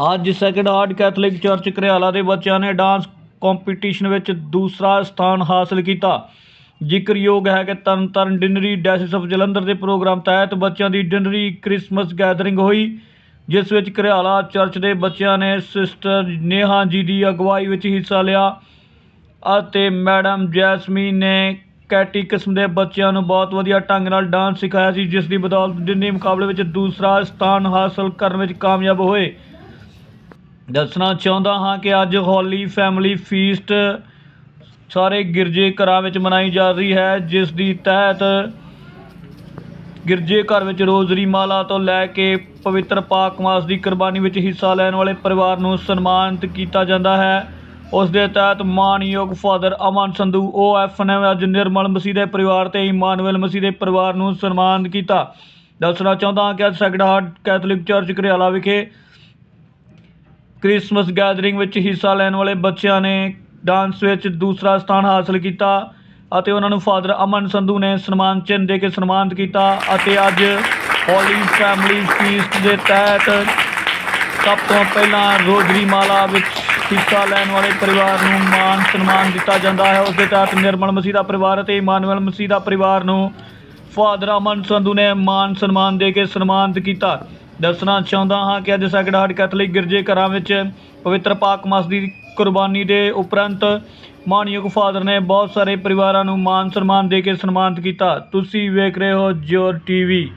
ਅੱਜ Second Heart Catholic Church Gharyala ਦੇ ਬੱਚਿਆਂ ਨੇ ਡਾਂਸ ਕੰਪੀਟੀਸ਼ਨ ਵਿੱਚ ਦੂਸਰਾ ਸਥਾਨ ਹਾਸਲ ਕੀਤਾ। ਜ਼ਿਕਰਯੋਗ ਹੈ ਕਿ Tarntaran Deanery Diocese of Jalandhar ਦੇ ਪ੍ਰੋਗਰਾਮ ਤਹਿਤ ਬੱਚਿਆਂ ਦੀ ਡਿਨਰੀ ਕ੍ਰਿਸਮਸ ਗੈਦਰਿੰਗ ਹੋਈ, ਜਿਸ ਵਿੱਚ ਘਰਿਆਲਾ ਚਰਚ ਦੇ ਬੱਚਿਆਂ ਨੇ ਸਿਸਟਰ ਨੇਹਾ ਜੀ ਦੀ ਅਗਵਾਈ ਵਿੱਚ ਹਿੱਸਾ ਲਿਆ ਅਤੇ ਮੈਡਮ ਜੈਸਮੀਨ ਨੇ ਕੈਟੀ ਕਿਸਮ ਦੇ ਬੱਚਿਆਂ ਨੂੰ ਬਹੁਤ ਵਧੀਆ ਢੰਗ ਨਾਲ ਡਾਂਸ ਸਿਖਾਇਆ ਸੀ, ਜਿਸ ਦੀ ਬਦੌਲਤ ਡਿਨਰੀ ਮੁਕਾਬਲੇ ਵਿੱਚ ਦੂਸਰਾ ਸਥਾਨ ਹਾਸਲ ਕਰਨ ਵਿੱਚ ਕਾਮਯਾਬ ਹੋਏ। ਦੱਸਣਾ ਚਾਹੁੰਦਾ ਹਾਂ ਕਿ ਅੱਜ ਹੋਲੀ ਫੈਮਿਲੀ ਫੀਸਟ ਸਾਰੇ ਗਿਰਜੇ ਘਰਾਂ ਵਿੱਚ ਮਨਾਈ ਜਾ ਰਹੀ ਹੈ, ਜਿਸ ਦੀ ਤਹਿਤ ਗਿਰਜੇ ਘਰ ਵਿੱਚ ਰੋਜ਼ਰੀ ਮਾਲਾ ਤੋਂ ਲੈ ਕੇ ਪਵਿੱਤਰ ਪਾਕ ਮਾਸ ਦੀ ਕੁਰਬਾਨੀ ਵਿੱਚ ਹਿੱਸਾ ਲੈਣ ਵਾਲੇ ਪਰਿਵਾਰ ਨੂੰ ਸਨਮਾਨਿਤ ਕੀਤਾ ਜਾਂਦਾ ਹੈ। ਉਸ ਦੇ ਤਹਿਤ ਮਾਨਯੋਗ ਫਾਦਰ ਅਮਨ ਸੰਧੂ ਓਐਫ ਨੇ ਅੱਜ ਨਿਰਮਲ ਮਸੀਹ ਦੇ ਪਰਿਵਾਰ ਤੇ ਇਮਾਨੁਅਲ ਮਸੀਹ ਦੇ ਪਰਿਵਾਰ ਨੂੰ ਸਨਮਾਨਿਤ ਕੀਤਾ। ਦੱਸਣਾ ਚਾਹੁੰਦਾ ਹਾਂ ਕਿ ਅੱਜ Sacred Heart Catholic Church Gharyala ਵਿਖੇ ਕ੍ਰਿਸਮਸ ਗੈਦਰਿੰਗ ਵਿੱਚ ਹਿੱਸਾ ਲੈਣ ਵਾਲੇ ਬੱਚਿਆਂ ਨੇ ਡਾਂਸ ਵਿੱਚ ਦੂਸਰਾ ਸਥਾਨ ਹਾਸਲ ਕੀਤਾ ਅਤੇ ਉਹਨਾਂ ਨੂੰ ਫਾਦਰ ਅਮਨ ਸੰਧੂ ਨੇ ਸਨਮਾਨ ਚਿੰਨ੍ਹ ਦੇ ਕੇ ਸਨਮਾਨਿਤ ਕੀਤਾ ਅਤੇ ਅੱਜ ਹੋਲੀ ਫੈਮਿਲੀ ਫੀਸਟ ਦੇ ਤਹਿਤ ਸਭ ਤੋਂ ਪਹਿਲਾਂ ਰੋਜ਼ਰੀ ਮਾਲਾ ਵਿੱਚ ਹਿੱਸਾ ਲੈਣ ਵਾਲੇ ਪਰਿਵਾਰ ਨੂੰ ਮਾਨ ਸਨਮਾਨ ਦਿੱਤਾ ਜਾਂਦਾ ਹੈ। ਉਸ ਦੇ ਤਹਿਤ ਨਿਰਮਲ ਮਸੀਹ ਦਾ ਪਰਿਵਾਰ ਅਤੇ ਇਮਾਨੁਅਲ ਮਸੀਹ ਦਾ ਪਰਿਵਾਰ ਨੂੰ ਫਾਦਰ ਅਮਨ ਸੰਧੂ ਨੇ ਮਾਨ ਸਨਮਾਨ ਦੇ ਕੇ ਸਨਮਾਨਿਤ ਕੀਤਾ। ਦੱਸਣਾ ਚਾਹੁੰਦਾ ਹਾਂ ਕਿ ਅੱਜ ਸੈਕਰਡ ਹਾਰਟ ਕੈਥੋਲਿਕ ਗਿਰਜੇ ਘਰਾਂ ਵਿੱਚ ਪਵਿੱਤਰ ਪਾਕ ਮਾਸ ਦੀ ਕੁਰਬਾਨੀ ਦੇ ਉਪਰੰਤ ਮਾਨਯੋਗ ਫਾਦਰ ਨੇ ਬਹੁਤ ਸਾਰੇ ਪਰਿਵਾਰਾਂ ਨੂੰ ਮਾਨ ਸਨਮਾਨ ਦੇ ਕੇ ਸਨਮਾਨਿਤ ਕੀਤਾ। ਤੁਸੀਂ ਵੇਖ ਰਹੇ ਹੋ ਜੋਰ ਟੀਵੀ।